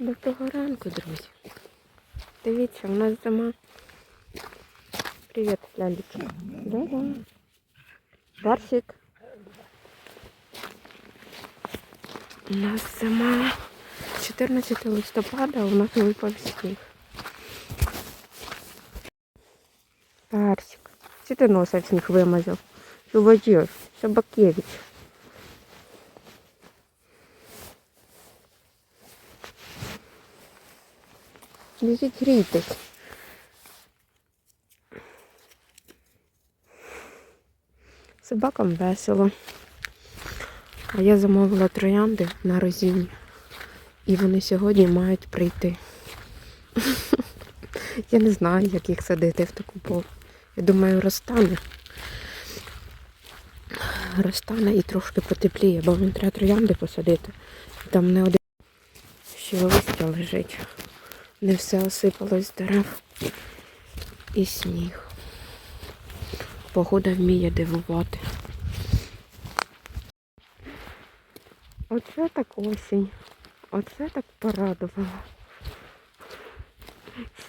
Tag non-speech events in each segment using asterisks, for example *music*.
Доброго ранку, друзі. Дивіться, у нас зима. Привіт, лялечка. Да-да. Барсик. У нас зима. 14 листопада у нас випав сніг. Барсик. Чи ти носа в сніг вимазав? Чувачок, Собакевич. Біжіть грійтесь. Собакам весело. А я замовила троянди на розіні. І вони сьогодні мають прийти. *laughs* Я не знаю, як їх садити в таку пору. Я думаю, розтане. Розтане і трошки потепліє, бо мені треба троянди посадити. Там не один ще листя лежить. Не все осипалось дерев і сніг. Погода вміє дивувати. Оце так осінь. Оце так порадувало.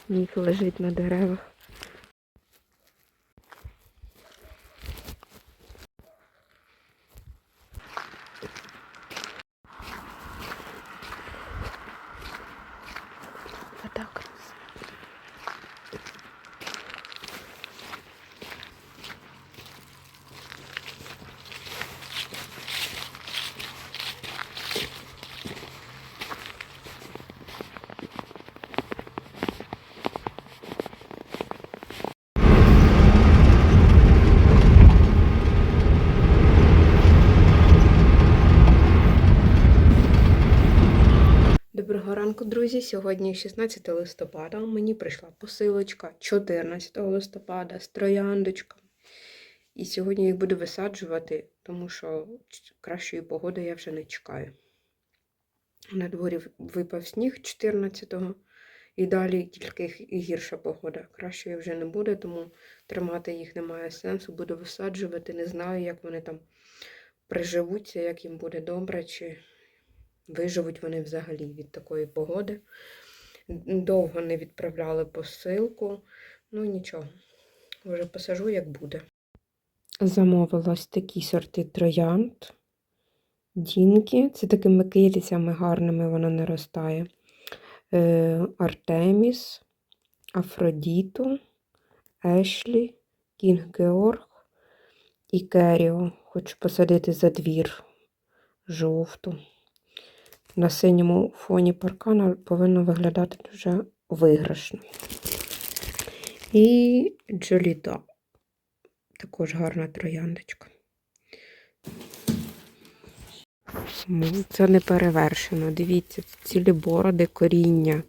Сніг лежить на деревах. Отак. Доброго ранку, друзі. Сьогодні 16 листопада. Мені прийшла посилочка 14 листопада з трояндочками. І сьогодні їх буду висаджувати, тому що кращої погоди я вже не чекаю. На дворі випав сніг 14-го, і далі тільки гірша погода. Кращої вже не буде, тому тримати їх немає сенсу. Буду висаджувати. Не знаю, як вони там приживуться, як їм буде добре, чи виживуть вони взагалі від такої погоди. Довго не відправляли посилку. Ну нічого, вже посажу, як буде. Замовила ось такі сорти троянд. Дінки. Це такими китицями гарними вона наростає. Е, Артеміс, Афродіту, Ешлі, Кінг Георг і Керіо. Хочу посадити за двір жовту на синьому фоні паркана повинно виглядати дуже виграшно. І Джоліта. Також гарна трояндочка. Це не перевершено. Дивіться, цілі бороди коріння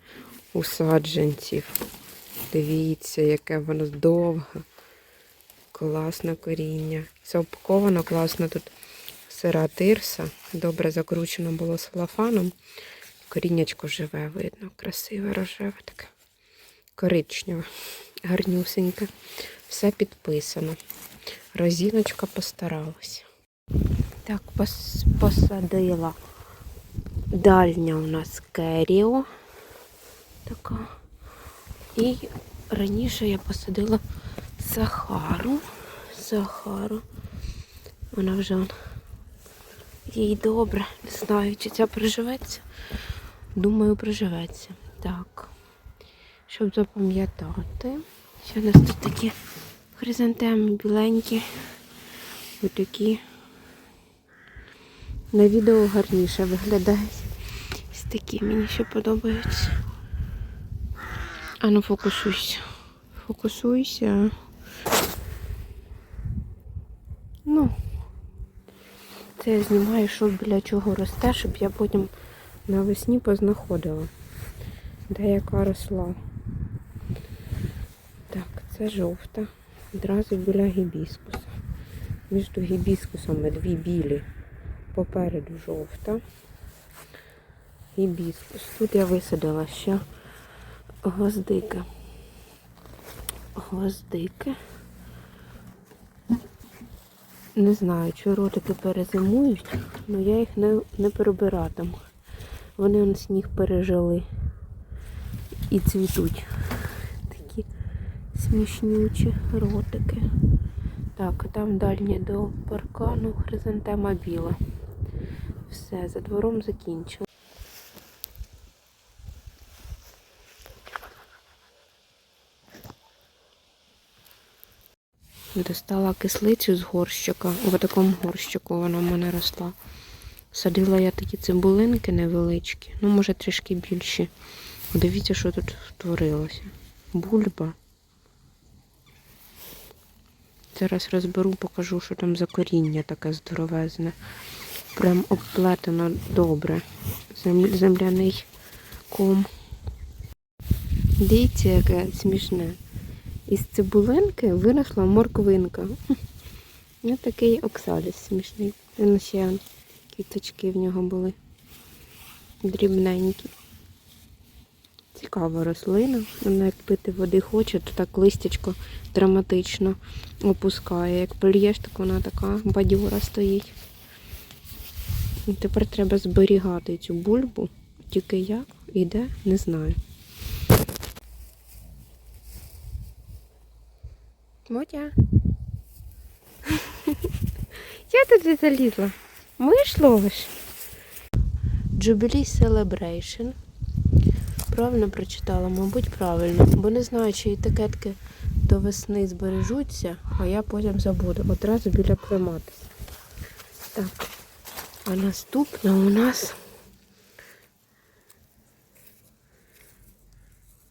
у саджанців. Дивіться, яке воно довге. Класне коріння. Це упаковано класно тут сира тирса. Добре закручено було салафаном. Коріннячко живе, видно. Красиве, рожеве таке. Коричневе, гарнюсеньке. Все підписано. Розіночка постаралася. Так, пос- посадила. Дальня у нас керіо. Така. І раніше я посадила Сахару. Сахару. Вона вже їй добре. Не знаю, чи ця приживеться. Думаю, приживеться. Так. Щоб запам'ятати. Ще у нас тут такі хризантеми біленькі. Ось такі. На відео гарніше виглядають. Ось такі мені ще подобаються. А ну фокусуйся. Фокусуйся. Ну, це я знімаю, що біля чого росте, щоб я потім навесні познаходила. Де яка росла. Так, це жовта. Одразу біля гібіскуса. Між гібіскусами дві білі. Попереду жовта. Гібіскус. Тут я висадила ще гвоздики. Гвоздики. Не знаю, чи ротики перезимують, але я їх не, не перебиратиму. Вони на сніг пережили і цвітуть. Такі смішнючі ротики. Так, там дальні до паркану хризантема біла. Все, за двором закінчили. Достала кислицю з горщика. В такому горщику вона в мене росла. Садила я такі цибулинки невеличкі, ну, може, трішки більші. Дивіться, що тут творилося. Бульба. Зараз розберу, покажу, що там за коріння таке здоровезне. Прям обплетено добре. Земляний ком. Дивіться, яке смішне. Із цибулинки виросла морквинка. Ось *laughs* такий оксаліс смішний. Він ще квіточки в нього були. Дрібненькі. Цікава рослина. Вона як пити води хоче, то так листячко драматично опускає. Як пильєш, так вона така бадьора стоїть. І тепер треба зберігати цю бульбу. Тільки як і де, не знаю. Мотя. *laughs* Я туди залізла. Миш ловиш? Jubilee Celebration. Правильно прочитала, мабуть, правильно. Бо не знаю, чи етикетки до весни збережуться, а я потім забуду. Одразу біля клематис. Так. А наступна у нас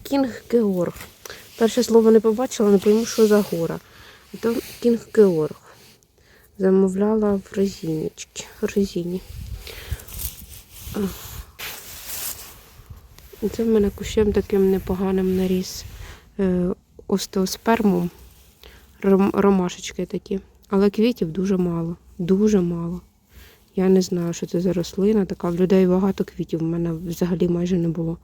Кінг Георг. Перше слово не побачила, не пойму, що за гора. То Кінг Георг. Замовляла в резиночці. В резині. Це в мене кущем таким непоганим наріс е, остеосперму. Ромашечки такі. Але квітів дуже мало. Дуже мало. Я не знаю, що це за рослина така. В людей багато квітів, в мене взагалі майже не було.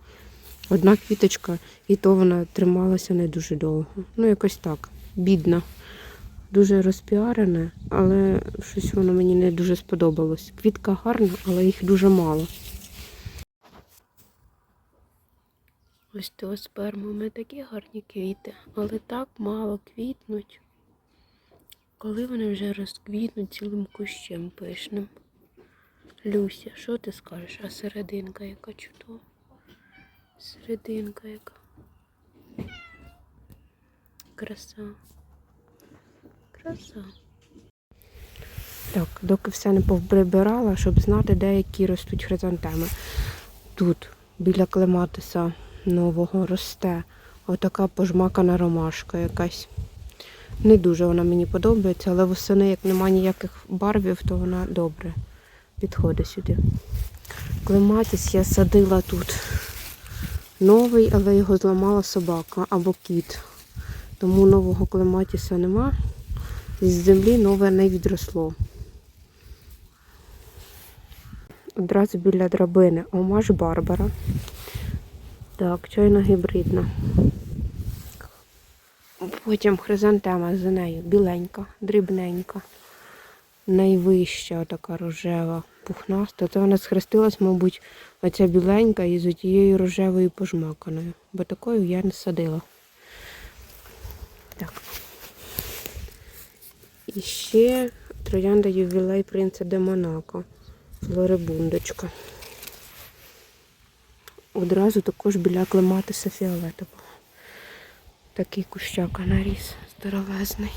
Одна квіточка, і то вона трималася не дуже довго. Ну, якось так, бідна. Дуже розпіарене, але щось воно мені не дуже сподобалось. Квітка гарна, але їх дуже мало. Ось то спермами такі гарні квіти, але так мало квітнуть. Коли вони вже розквітнуть цілим кущем пишним. Люся, що ти скажеш? А серединка яка чудова. Серединка яка. Краса. Краса. Так, доки все не повбрибирала, щоб знати, де які ростуть хризантеми. Тут, біля клематиса нового, росте отака пожмакана ромашка якась. Не дуже вона мені подобається, але восени, як немає ніяких барвів, то вона добре підходить сюди. Клематис я садила тут новий, але його зламала собака або кіт. Тому нового клематіса нема. З землі нове не відросло. Одразу біля драбини Омаш Барбара. Так, чайно гібридна. Потім хризантема за нею біленька, дрібненька. Найвища така рожева, пухнаста. Це вона схрестилась, мабуть, оця біленька із тією рожевою пожмаканою. Бо такою я не садила. Так. І ще троянда ювілей принца де Монако. Флорибундочка. Одразу також біля клематиса фіолетового. Такий кущака наріс здоровезний.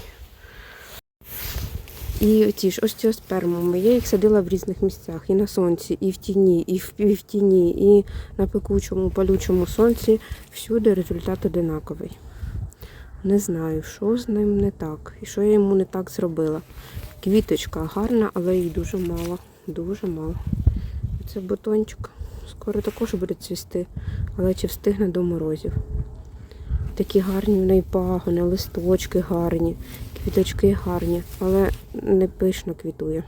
І оці ж остеоспермуми. Я їх садила в різних місцях. І на сонці, і в тіні, і в, і в тіні, і на пекучому, палючому сонці. Всюди результат одинаковий. Не знаю, що з ним не так. І що я йому не так зробила. Квіточка гарна, але її дуже мало. Дуже мало. Це бутончик. Скоро також буде цвісти, але чи встигне до морозів. Такі гарні в неї пагони, листочки гарні, квіточки гарні, але не пишно квітує.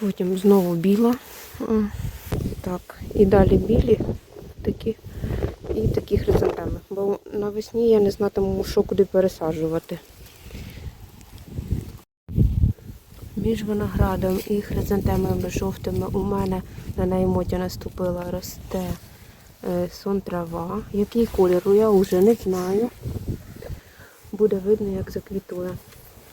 Потім знову біла. Так, і далі білі такі і такі хризантеми. Бо навесні я не знатиму, що куди пересаджувати. Між виноградом і хризантемами жовтими у мене на неї мотя наступила, росте е, сон трава. Який кольору, я вже не знаю. Буде видно, як заквітує.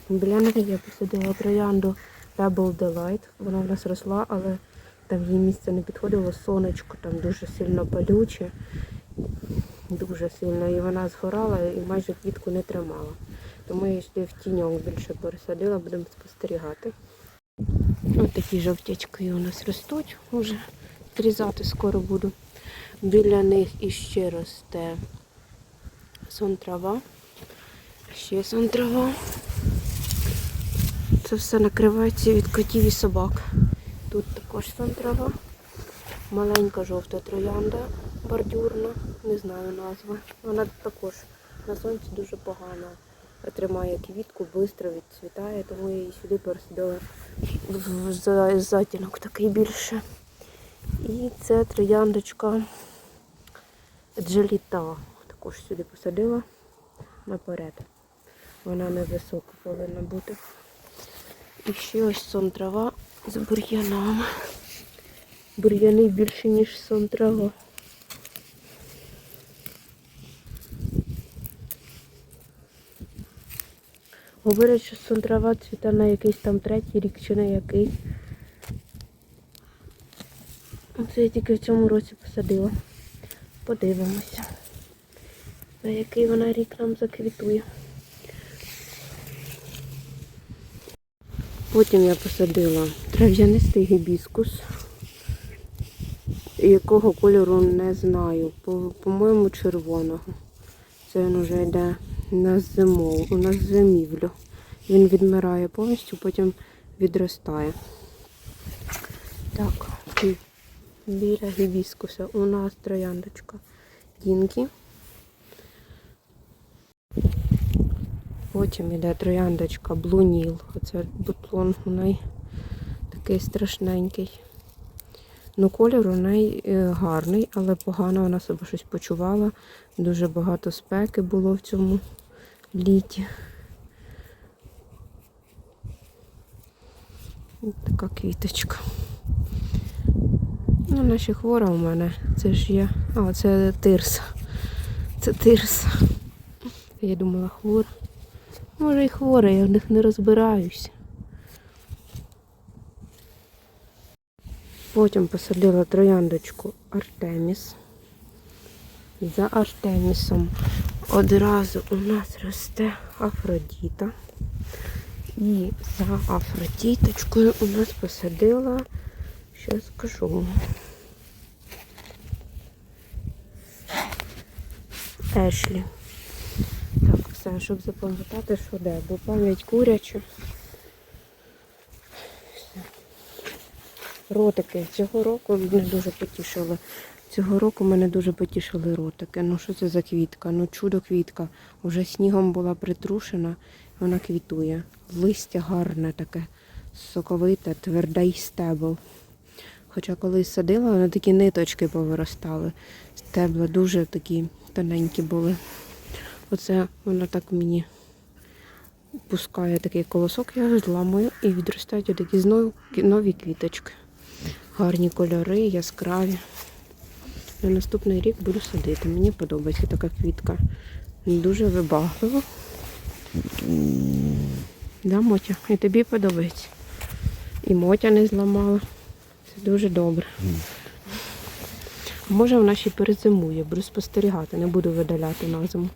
Біля неї я посадила троянду Pebble Delight. Вона в нас росла, але там їй місце не підходило. Сонечко там дуже сильно палюче. Дуже сильно. І вона згорала і майже квітку не тримала. Тому я сюди в тіньок більше пересадила, будемо спостерігати. Ось такі жовтячки у нас ростуть уже. Зрізати скоро буду. Біля них іще росте сон трава. Ще сон трава. Це все накривається від котів і собак. Тут також сон трава. Маленька жовта троянда бордюрна, не знаю назви. Вона також на сонці дуже погано тримає квітку, швидко відцвітає, тому її сюди пересадила в затінок такий більше. І це трояндочка джеліта. Також сюди посадила наперед. Вона невисока повинна бути. І ще ось сон трава з бур'янами. Бур'яни більше, ніж сон трава. Говорять, що сон трава цвіте на якийсь там третій рік чи на який. Це я тільки в цьому році посадила. Подивимося, на який вона рік нам заквітує. Потім я посадила трав'янистий гібіскус, якого кольору не знаю. По- По-моєму, червоного. Це він вже йде на зимову, на зимівлю. Він відмирає повністю, потім відростає. Так, біля гібіскуса у нас трояндочка Дінкі. Потім іде трояндочка Блуніл. Оце бутлон у неї такий страшненький. Ну, колір у неї гарний, але погано вона себе щось почувала. Дуже багато спеки було в цьому літі. Ось така квіточка. Ну, ще хвора у мене. Це ж є. А, це тирса. Це тирса. Я думала хвора. Може і хвора, я в них не розбираюся. Потім посадила трояндочку Артеміс. За Артемісом одразу у нас росте Афродіта. І за Афродіточкою у нас посадила, що скажу. Ешлі. Все, щоб запам'ятати, що де, бо пам'ять куряча. Ротики цього року мене дуже потішили. Цього року мене дуже потішили ротики. Ну що це за квітка? Ну чудо квітка. Уже снігом була притрушена, вона квітує. Листя гарне таке, соковите, твердий стебл. Хоча коли садила, вони такі ниточки повиростали. Стебла дуже такі тоненькі були. Оце воно так мені пускає такий колосок, я його зламую і відростають такі знову нові квіточки. Гарні кольори, яскраві. На наступний рік буду садити. Мені подобається така квітка. Дуже вибаглива. Да, Мотя? І тобі подобається. І Мотя не зламала. Це дуже добре. Може вона ще перезимує, буду спостерігати, не буду видаляти на зиму.